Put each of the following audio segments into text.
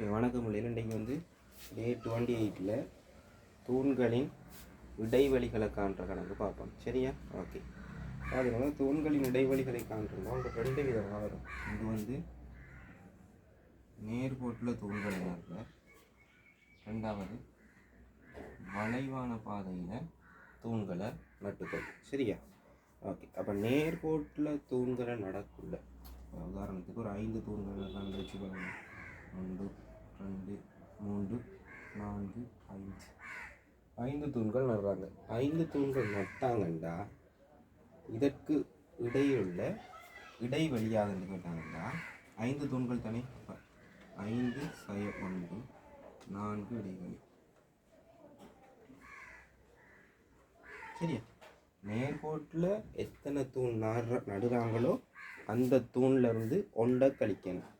வணக்கம். பிள்ளைகள் இன்றைக்கு வந்து டே டுவெண்ட்டி எயிட்டில் தூண்களின் இடைவெளிகளை காண்ற கணக்கு பார்ப்போம். சரியா? ஓகே பாருங்க தூண்களின் இடைவெளிகளை காண்றோம்னா உங்களுக்கு ரெண்டு விதமாக வரும். இது வந்து நேர்கோட்டில் தூண்களை இருக்கு? ரெண்டாவது வளைவான பாதையில் தூண்களை நட்டுக்கொள். சரியா? ஓகே அப்போ நேர்கோட்டில் தூண்களை நடக்குள்ள உதாரணத்துக்கு ஒரு ஐந்து தூண்கள் நான் வச்சுக்கோங்க ஒன்று ரெண்டு மூன்று நான்கு ஐந்து. ஐந்து தூண்கள் நடுறாங்க. ஐந்து தூண்கள் நட்டாங்கண்டா இதற்கு இடையுள்ள இடைவெளியாக கேட்டாங்கண்டா ஐந்து தூண்கள் தானே? ஐந்து சய ஒன்று நான்கு இடைவெளி. சரியா? நேர்கோட்டில் எத்தனை தூண் நடுற நடுறாங்களோ அந்த தூணில் இருந்து ஒன்றை கழிக்கணும்.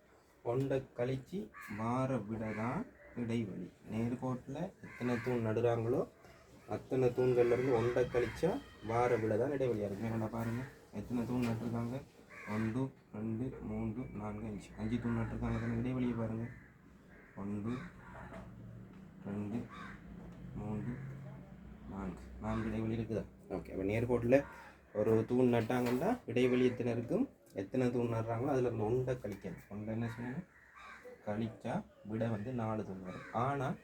ஒன்றை கழிச்சு வார விட தான் இடைவெளி நேர்கோட்டில் எத்தனை தூண் நடுறாங்களோ அத்தனை தூண்கள்ல இருந்து ஒன்றை கழிச்சா வார விட தான் இடைவெளியாக இருக்கும் என்னடா பாருங்க. எத்தனை தூண் நட்டுருக்காங்க? ஒன்று ரெண்டு மூன்று நான்கு அஞ்சு. அஞ்சு தூண் நட்டுருக்காங்க. தானே இடைவெளியை பாருங்க. ஒன்று ரெண்டு மூன்று நான்கு. நான்கு இடைவெளி இருக்குதா? ஓகே அப்போ நேர்கோட்டில் ஒரு தூண் நட்டாங்கன்னா இடைவெளி எத்தனை இருக்கும்? எத்தனை தூண் நடுறாங்களோ அதில் இருந்து ஒன்றை கழிக்கணும் ஒன்றை என்ன செய்யணும் கழிச்சா விட வந்து நாலு தூண் வரும் ஆனால்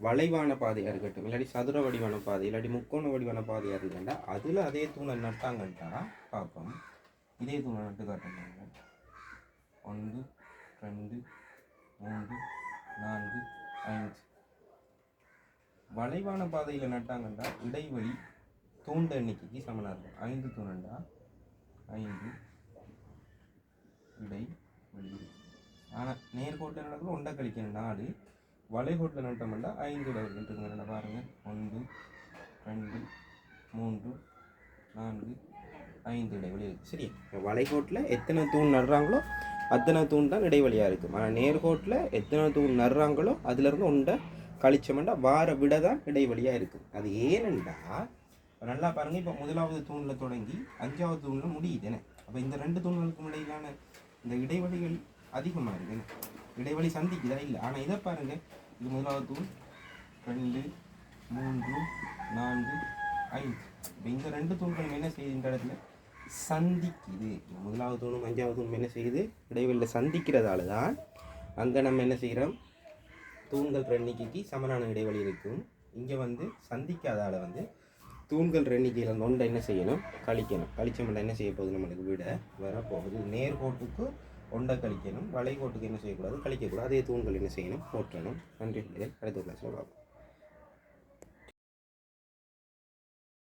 வளைவான பாதையாக இருக்கட்டும் இல்லாட்டி சதுர வடிவான பாதை இல்லாட்டி முக்கோண வடிவான பாதையாக இருக்குன்னா அதில் அதே தூணை நட்டாங்கன்ட்டா பார்ப்போம் இதே தூணை நட்டு காட்டுறாங்க ஒன்று ரெண்டு மூன்று நான்கு ஐந்து. வளைவான பாதையில் நட்டாங்கன்னா இடைவெளி தூண்ட எண்ணிக்கைக்கு சமனாக இருக்கும். ஐந்து தூணண்டா ஐந்து நேர்கோட்டில் நடக்கணும் உண்டை கழிக்கிற நாலு வளைகோட்டில் நட்டோம்னா ஐந்து இடவெளி பாருங்கள் ஒன்று ரெண்டு மூன்று நான்கு ஐந்து இடைவெளி இருக்குது சரி வளைகோட்டில் எத்தனை தூண் நடுறாங்களோ அத்தனை தூண் தான் இடைவெளியாக இருக்கும் ஆனால் நேர்கோட்டில் எத்தனை தூண் நடுறாங்களோ அதுலேருந்து ஒன்றை கழிச்சோம்னா வார விட தான் இடைவெளியாக இருக்குது அது ஏனென்றா நல்லா பாருங்கள் இப்போ முதலாவது தூணில் தொடங்கி அஞ்சாவது தூணில் முடியுதுன்னு அப்போ இந்த ரெண்டு தூண்களுக்கும் இடையிலான இந்த இடைவெளிகள் அதிகமாக இருக்குது இடைவெளி சந்திக்குதா இல்லை. ஆனால் இதை பாருங்கள் இது முதலாவது தூண் ரெண்டு மூன்று நான்கு ஐந்து. இப்போ இந்த ரெண்டு தூண்கள் என்ன செய்யுது இந்த இடத்துல? சந்திக்குது. முதலாவது தூணும் அஞ்சாவது தூணும் என்ன செய்யுது? இடைவெளியில் சந்திக்கிறதால தான் அங்கே நம்ம என்ன செய்கிறோம்? தூண்கள் எண்ணிக்கைக்கு சமனான இடைவெளி இருக்கும். இங்கே வந்து சந்திக்காதால வந்து தூண்கள் எண்ணிக்கையில் நொண்டை என்ன செய்யணும்? கழிக்கணும். கழிச்சோம்னா என்ன செய்ய போகுது நம்மளுக்கு விட வரப்போகுது. நேர்கோட்டுக்கு ஒண்டை கழிக்கணும் வளைகோட்டுக்கு என்ன செய்யக்கூடாது? கழிக்கக்கூடாது. அதே தூண்கள் என்ன செய்யணும்? போற்றணும். நன்றி. அடுத்த கிளாஸில் பார்ப்போம்.